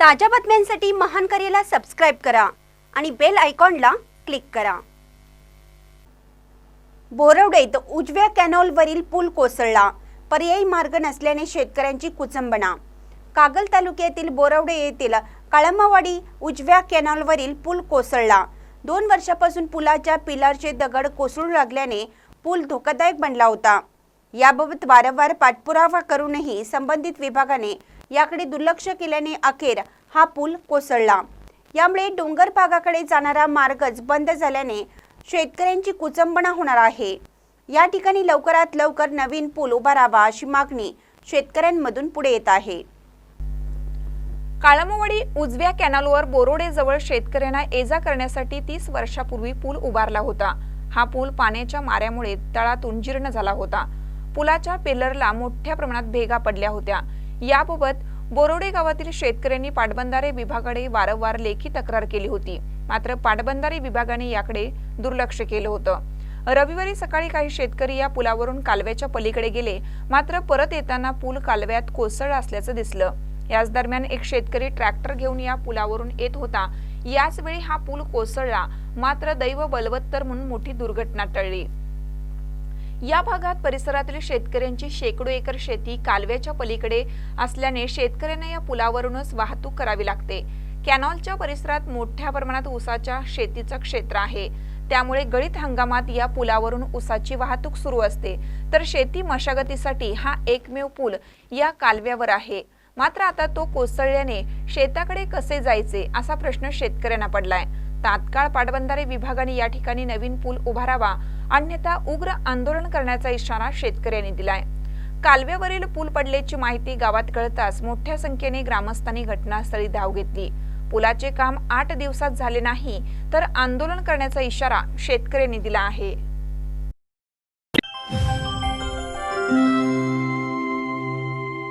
ताज्या बातम्यांसाठी महान करेला सबस्क्राईब करा आणि बेल आयकॉनला क्लिक करा. बोरवडेत उजव्या कॅनॉलवरील पूल कोसळला. पर्यायी मार्ग नसल्याने शेतकऱ्यांची कुचंबणा कागल तालुक्यातील बोरवडे येथील काळंबावाडी उजव्या कॅनॉलवरील पूल कोसळला. दोन वर्षापासून पुलाच्या पिलरचे दगड कोसळू लागल्याने पूल धोकादायक बनला होता. याबाबत वारंवार पाठपुरावा करूनही संबंधित विभागाने याकडे दुर्लक्ष केल्याने अखेर हा पूल कोसळला. यामुळे डोंगर भागाकडे जाणारा मार्गच बंद झाल्याने शेतकऱ्यांची कुचंबणा होणार आहे. या ठिकाणी लवकरात लवकर नवीन पूल उभारावा अशी मागणी शेतकऱ्यांमधून पुढे येत आहे. काळमवाडी उजव्या कॅनलवर बोरोडे जवळ शेतकऱ्यांना एजा करण्यासाठी तीस वर्षापूर्वी पूल उभारला होता. हा पूल पाण्याच्या माऱ्यामुळे तळातून जीर्ण झाला होता. पुलाच्या पिलरला मोठ्या प्रमाणात भेगा पडल्या होत्या. याबाबत बोरोडे गावातील शेतकऱ्यांनी पाटबंधारे विभागाकडे वारंवार लेखी तक्रार केली होती. मात्र पाटबंधारे विभागाने याकडे दुर्लक्ष केलं होतं. रविवारी सकाळी काही शेतकरी या पुलावरून कालव्याच्या पलीकडे गेले. मात्र परत येताना पूल कालव्यात कोसळला असल्याचं दिसलं. याच दरम्यान एक शेतकरी ट्रॅक्टर घेऊन या पुलावरून येत होता. याच वेळी हा पूल कोसळला. मात्र दैव बलवत्तर म्हणून मोठी दुर्घटना टळली. या भागात परिसरातील शेतकऱ्यांची शेकडो एकर शेती कालव्याच्या पलीकडे असल्याने शेतकऱ्यांना या पुलावरूनच वाहतूक करावी लागते. कॅनॉलच्या परिसरात मोठ्या प्रमाणात ऊसाच्या शेतीचं क्षेत्र आहे. त्यामुळे गळीत हंगामात या पुलावरून ऊसाची वाहतूक सुरू असते. तर शेती मशागतीसाठी हा एकमेव पूल या कालव्यावर आहे. मात्र आता तो कोसळल्याने शेताकडे कसे जायचे असा प्रश्न शेतकऱ्यांना पडलाय. तात्काळ पाटबंधारे विभागाने या ठिकाणी नवीन पूल उभारावा अन्यथा उग्र आंदोलन करण्याचा इशारा शेतकऱ्यांनी दिलाय. कालव्यावरील पूल पडल्याची माहिती गावात कळताच मोठ्या संख्येने ग्रामस्थांनी घटनास्थळी धाव घेतली. पुलाचे काम आठ दिवसात झाले नाही तर आंदोलन करण्याचा इशारा शेतकऱ्यांनी दिला आहे.